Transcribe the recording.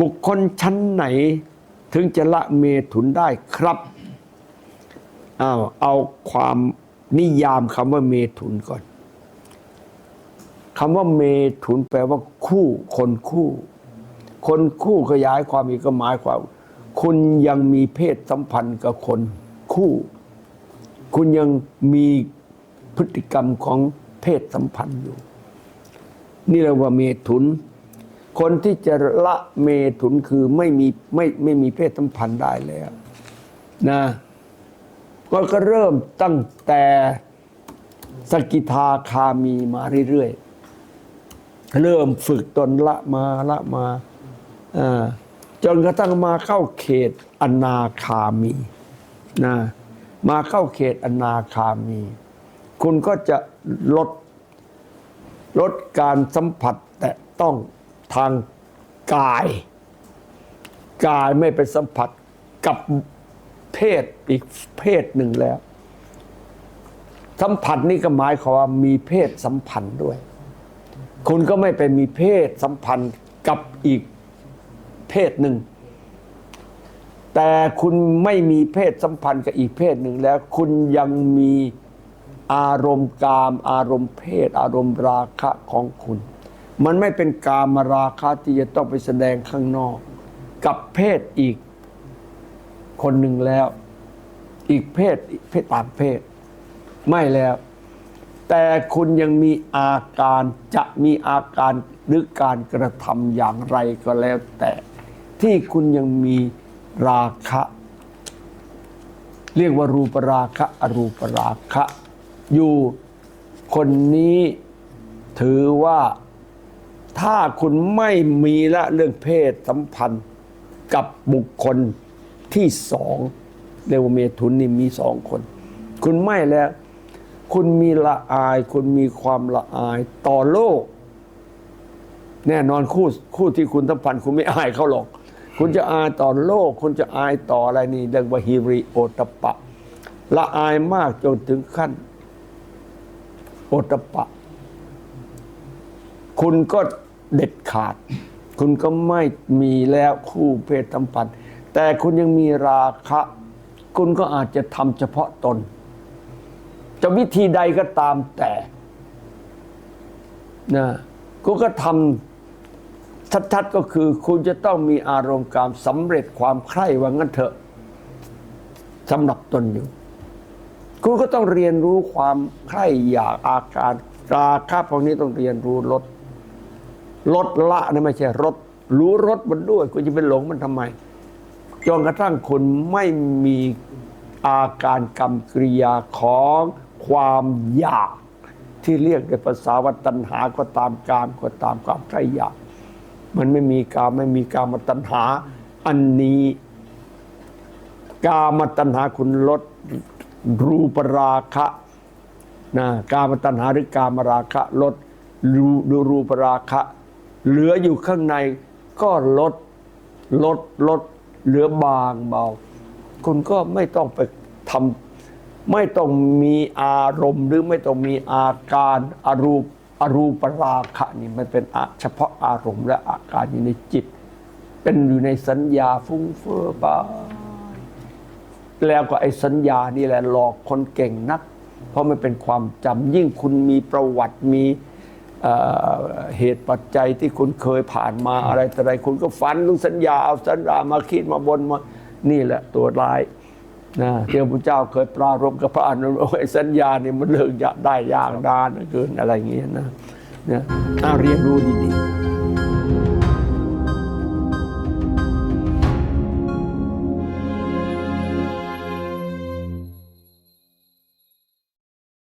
บุคคลชั้นไหนถึงจะละเมถุนได้ครับเอาเอาความนิยามคำว่าเมถุนก่อนคำว่าเมถุนแปลว่าคู่คนคู่ คนคู่ขยายความอีกก็หมายความ คุณยังมีเพศสัมพันธ์กับคนคู่ คุณยังมีพฤติกรรมของเพศสัมพันธ์อยู่ นี่เรียกว่าเมถุน คนที่จะละเมถุนคือไม่มีไม่ไม่มีเพศสัมพันธ์ได้แล้วนะก็ก็เริ่มตั้งแต่สกิทาคามีมาเรื่อยๆ เริ่มฝึกตนละมาละมาอ่า จนกระทั่งมาเข้าเขตอนาคามีนะมาเข้าเขตอนาคามี คุณก็จะลดลดการสัมผัสแตะต้องทางกาย กายไม่ไปสัมผัสกับเพศอีกเพศหนึ่งแล้ว สัมผัสนี่ก็หมายความว่ามีเพศสัมพันธ์ด้วย คุณก็ไม่ไปมีเพศสัมพันธ์กับอีก เพศหนึ่ง แต่คุณไม่มีเพศสัมพันธ์กับอีกเพศหนึ่งแล้ว คุณยังมีอารมณ์กาม อารมณ์เพศ อารมณ์ราคะของคุณ มันไม่เป็นกามราคะที่จะต้องไปแสดงข้างนอก กับเพศอีกคนหนึ่งแล้ว อีกเพศเพศต่างเพศ ไม่แล้ว แต่คุณยังมีอาการจะมีอาการหรือการกระทำอย่างไรก็แล้วแต่ ที่คุณยังมีราคะ เรียกว่ารูปราคะ อรูปราคะ อยู่คนนี้ถือว่าถ้าคุณไม่มีละเรื่องเพศสัมพันธ์กับบุคคลที่สองเรียกว่าเมถุนนี่มีสองคน คุณไม่แล้ว คุณมีละอาย คุณมีความละอายต่อโลก แน่นอนคู่คู่ที่คุณสัมพันธ์คุณไม่อายเขาหรอก คุณจะอายต่อโลก คุณจะอายต่ออะไรนี่เรียกว่าฮิริโอตปปะละอายมากจนถึงขั้น โอตปปะ คุณก็เด็ดขาด คุณก็ไม่มีแล้วคู่เพศสัมพันธ์ แต่คุณยังมีราคะ คุณก็อาจจะทำเฉพาะตน จะวิธีใดก็ตามแต่นะคุณก็ทำ ชัดๆก็คือ คุณจะต้องมีอารมณ์การสำเร็จความใคร่ว่างั้นเถอะสำหรับตนอยู่ คุณก็ต้องเรียนรู้ความใคร่อยากอาการราคะพวกนี้ต้องเรียนรู้ลดลดละนะไม่ใช่รถรู้รถมันด้วย คุณจะเป็นหลงมันทำไมจนกระทั่งคุณไม่มีอาการกรรมกริยาของความอยาก ที่เรียกในภาษาวัตัณหาก็ตามกามก็ตามความใคร่อยาก มันไม่มีกามไม่มีกามตัณหา อันนี้ กามตัณหาคุณลดรูปราคะนะกามตัณหาหรือกามราคะลดรูดูรูปราคะ เหลืออยู่ข้างในก็ลดลดลดเหลือบางเบา คุณก็ไม่ต้องไปทำไม่ต้องมีอารมณ์หรือไม่ต้องมีอาการอารูป อรูปราคะนี่มันเป็นเฉพาะอารมณ์และอาการอยู่ในจิต เป็นอยู่ในสัญญาฟุ้งเฟ้อไปแล้วก็ไอ้สัญญานี่แหละหลอกคนเก่งนัก เพราะมันเป็นความจำยิ่งคุณมีประวัติมีเเหตุปัจจัยที่คุณเคยผ่านมาอะไรแต่อะไรคุณก็ฝันถึงสัญญาเอาสัญญามาคิดมาบนมานี่แหละตัวร้าย นะเที่พระเจ้าเคยปรารบกับพระอนุนไอ้สัญญาเนี่ยมันเลิกยะได้ยากดานเกินอะไรอย่างเงี้ยนะนะน่าเรียนรู้ดีๆ